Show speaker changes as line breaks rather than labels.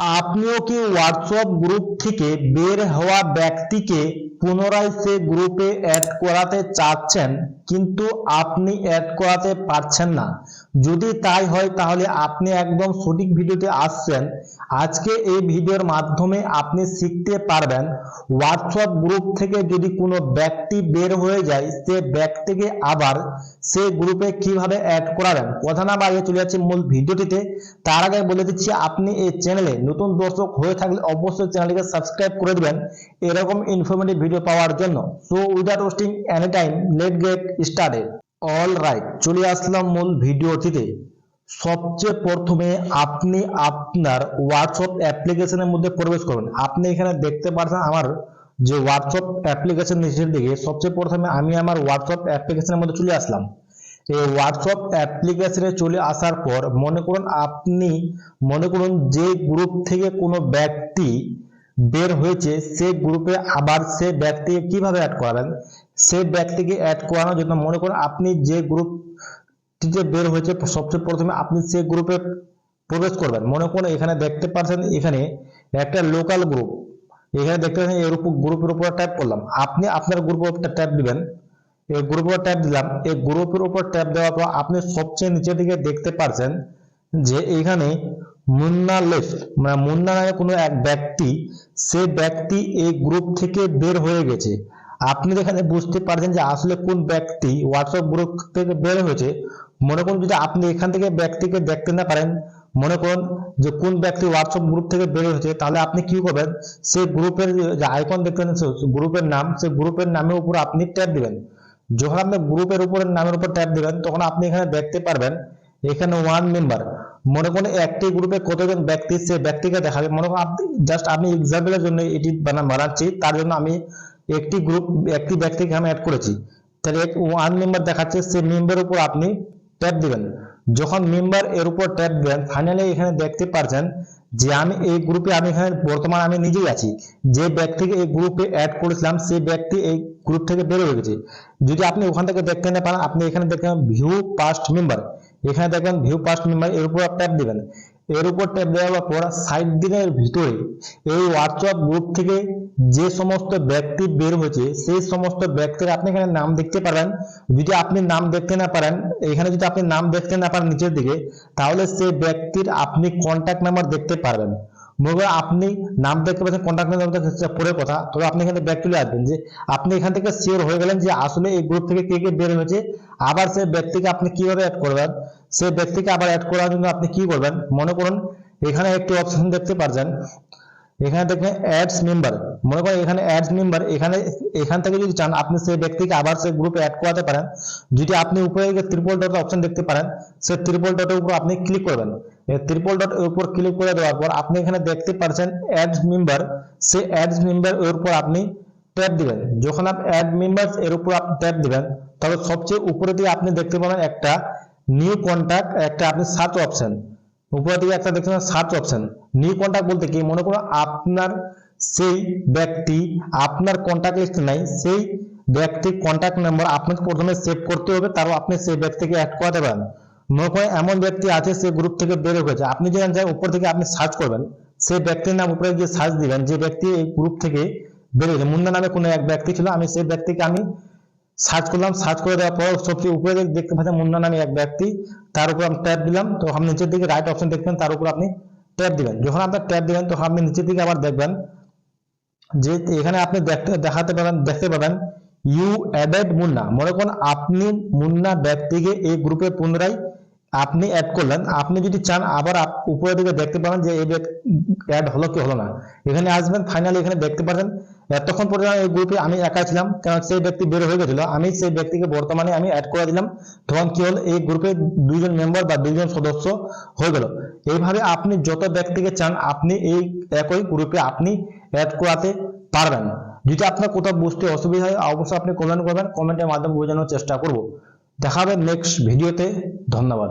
আপনিও কি WhatsApp group থেকে বের হওয়া ব্যক্তিকে পুনরায় সে গ্রুপে অ্যাড করাতে চাচ্ছেন, কিন্তু আপনি অ্যাড করাতে পারছেন না। যদি তাই হয়, তাহলে আপনি একদম সঠিক ভিডিওতে আসছেন। আজকে এই ভিডিওর মাধ্যমে আপনি শিখতে পারবেন হোয়াটসঅ্যাপ গ্রুপ থেকে যদি কোনো ব্যক্তি বের হয়ে যায়, সে ব্যক্তিকে আবার সে গ্রুপে কীভাবে অ্যাড করাবেন? কথা না বাড়িয়ে চলে যাচ্ছে মূল ভিডিওটিতে। তার আগে বলে দিচ্ছি, আপনি এই চ্যানেলে নতুন দর্শক হয়ে থাকলে অবশ্যই চ্যানেলটিকে সাবস্ক্রাইব করে দেবেন এরকম ইনফরমেটিভ ভিডিও পাওয়ার জন্য। So without wasting any time let get started all right চলে আসলাম মূল ভিডিওটিতে সবচেয়ে প্রথমে আপনি আপনার হোয়াটসঅ্যাপ অ্যাপ্লিকেশনের মধ্যে প্রবেশ করবেন। আপনি এখানে দেখতে পাচ্ছেন আমার যে হোয়াটসঅ্যাপ অ্যাপ্লিকেশন নিচের দিকে সবচেয়ে প্রথমে আমি আমার হোয়াটসঅ্যাপ অ্যাপ্লিকেশনের মধ্যে চলে আসলাম। এই হোয়াটসঅ্যাপ অ্যাপ্লিকেশনে চলে আসার পর মনে করুন আপনি, মনে করুন যে গ্রুপ থেকে কোনো ব্যক্তি বের হয়েছে, সে গ্রুপে আবার সে ব্যক্তিকে কীভাবে অ্যাড করাবেন সে ব্যক্তিকে অ্যাড করানোর জন্য মনে করুন আপনি যে গ্রুপটিতে বের হয়েছে, সবচেয়ে প্রথমে আপনি সে গ্রুপে প্রবেশ করবেন। মনে করুন এখানে দেখতে পাচ্ছেন এখানে একটা লোকাল গ্রুপ এখানে দেখতে পাচ্ছেন এর উপর গ্রুপের উপর ট্যাপ করলাম। আপনি আপনার গ্রুপের উপর ট্যাপ দিবেন। এই গ্রুপের ট্যাপ দিলাম। এই গ্রুপের উপর ট্যাপ দেওয়ার পর আপনি সবচেয়ে নিচের দিকে দেখতে পাচ্ছেন যে এখানে মুন্না লেফট মানে মুন্না নামে কোনো এক ব্যক্তি সে ব্যক্তি এই গ্রুপ থেকে বের হয়ে গেছে। আপনি এখানে বুঝতে পারছেন যে আসলে কোন ব্যক্তি হোয়াটসঅ্যাপ গ্রুপ থেকে বের হয়েছে, মনে করুন যদি আপনি এখান থেকে ব্যক্তিকে দেখতে না পারেন, মনে করুন যে কোন ব্যক্তি হোয়াটসঅ্যাপ গ্রুপ থেকে বের হয়েছে, তাহলে আপনি কি করবেন? সেই গ্রুপের যে আইকন দেখতে গ্রুপের নাম, সেই গ্রুপের নামের উপর আপনি ট্যাপ দিবেন। যখন আপনি গ্রুপের উপরে নামের উপর ট্যাপ দিবেন, তখন আপনি এখানে দেখতে পারবেন, এখানে ওয়ান মেম্বার মনে করুন একটি গ্রুপে কতজন ব্যক্তি, সে ব্যক্তিকে দেখাবে। মনে করুন আপনি জাস্ট আমি এক্সাম্পলের জন্য এটি বানা বানাচ্ছি, তার জন্য আমি একটি গ্রুপ একটি ব্যক্তিকে আমি অ্যাড করেছি। তাহলে ওয়ান মেম্বার দেখাচ্ছে, সে মেম্বারের উপর আপনি ট্যাপ দিবেন। যখন মেম্বার এর উপর ট্যাপ দিবেন ফাইনালি এখানে দেখতে পারছেন যে আমি এই গ্রুপে আমি এখানে বর্তমান আমি নিজেই আছি। যে ব্যক্তিকে এই গ্রুপে অ্যাড করেছিলাম সেই ব্যক্তি এই গ্রুপ থেকে বের হয়ে গেছে। যদি আপনি ওখান থেকে দেখতে না পারেন আপনি এখানে দেখবেন ভিউ পাস্ট মেম্বার এখানে দেখবেন ভিউ পাস্ট মেম্বার এর উপর ট্যাপ দিবেন। এর উপর ট্যাপ দেওয়ার পর সাইড দিনের ভিতরে এই হোয়াটসঅ্যাপ গ্রুপ থেকে যে সমস্ত ব্যক্তি বের হয়েছে, সেই সমস্ত ব্যক্তির আপনি এখানে নাম দেখতে পারেন যদি আপনি নাম দেখতে না পারেন, এখানে যদি আপনি নাম দেখতে না পারেন নিচের দিকে, তাহলে সেই ব্যক্তির আপনি কন্ট্যাক্ট নাম্বার দেখতে পারবেন। মনে আপনি নাম দেখতে পাচ্ছেন কন্ট্যাক্ট নাম দেখতে পরে কথা। তবে আপনি এখানে ব্যাক চলে আসবেন যে আপনি এখান থেকে শেয়ার হয়ে গেলেন যে আসলে এই গ্রুপ থেকে কে কে বের হয়েছে, আবার সেই ব্যক্তিকে আপনি কীভাবে অ্যাড করবেন, সেই ব্যক্তিকে আবার অ্যাড করার জন্য আপনি কি করবেন, মনে করুন এখানে একটি অপশন দেখতে পারছেন। এখানে দেখবেন অ্যাডস মেম্বার মনে করেন এখানে অ্যাডস মেম্বার এখানে, এখান থেকে যদি চান, আপনি সেই ব্যক্তিকে আবার সেই গ্রুপে অ্যাড করাতে পারেন। যদি আপনি উপরে ত্রিপল ডট অপশন দেখতে পারেন, সেই ত্রিপল ডটের উপর আপনি ক্লিক করবেন। ত্রিপল ডট এর উপর ক্লিক করে দেওয়ার পর আপনি এখানে দেখতে পাচ্ছেন অ্যাডস মেম্বার সেই অ্যাডস মেম্বার এর উপর আপনি ট্যাপ দিবেন। যখন আপনি অ্যাড মেম্বারস এর উপর আপনি ট্যাপ দিবেন তবে সবচেয়ে উপরে দিয়ে আপনি দেখতে পাবেন একটা নিউ কন্ট্যাক্ট একটা আপনি সার্চ অপশন উপরে দিকে একটা দেখতে সার্চ অপশন নিউ কন্ট্যাক্ট বলতে কি? মনে করুন আপনার সেই ব্যক্তি, আপনার কন্ট্যাক্ট লিস্টে নাই, সেই ব্যক্তির কন্ট্যাক্ট নাম্বার আপনাকে প্রথমে সেভ করতে হবে, তারপর আপনি সেই ব্যক্তিকে অ্যাড করাতে পারেন। মনে করেন এমন ব্যক্তি আছে, সে গ্রুপ থেকে বের হয়েছে। আপনি যেখানে যান উপর থেকে আপনি সার্চ করবেন সেই ব্যক্তির নাম উপরে গিয়ে সার্চ দিবেন। যে ব্যক্তি এই গ্রুপ থেকে বের হয়েছে, মুন্না নামে কোনো এক ব্যক্তি ছিল, আমি সেই ব্যক্তিকে আমি সার্চ করলাম সার্চ করে দেওয়ার পর সবচেয়ে উপরে দেখতে পাচ্ছেন মুন্না নামে এক ব্যক্তি, তার উপর আমি ট্যাপ দিলাম। তো আপনি নিচের দিকে রাইট অপশন দেখবেন, তার উপর আপনি ট্যাপ দিবেন। যখন আপনার ট্যাপ দিবেন, তখন আপনি নিচের দিকে আবার দেখবেন যে এখানে আপনি দেখতে, দেখাতে পাবেন দেখতে পাবেন ইউ অ্যাডেড মুন্না। মনে করুন, আপনি মুন্না ব্যক্তিকে এই গ্রুপে পুনরায় আপনি অ্যাড করলেন। আপনি যদি চান আবার উপরের দিকে দেখতে পাবেন যে এই অ্যাড হলো কি হলো না। এখানে আসবেন ফাইনালি এখানে দেখতে পাচ্ছেন এতক্ষণ পর্যন্ত এই গ্রুপে আমি একা ছিলাম কারণ সেই ব্যক্তি বের হয়ে গেছিল। আমি সেই ব্যক্তিকে বর্তমানে আমি অ্যাড করে দিলাম। তখন কি হলো, এই গ্রুপে দুইজন মেম্বার বা দুইজন সদস্য হয়ে গেল। এইভাবে আপনি যত ব্যক্তিকে চান, আপনি এই একই গ্রুপে আপনি অ্যাড করাতে পারবেন। যদি আপনার কোথাও বুঝতে অসুবিধা হয়, অবশ্যই আপনি কমেন্ট করবেন। কমেন্টের মাধ্যমে বোঝানোর চেষ্টা করব। দেখাবেন নেক্সট ভিডিওতে ধন্যবাদ।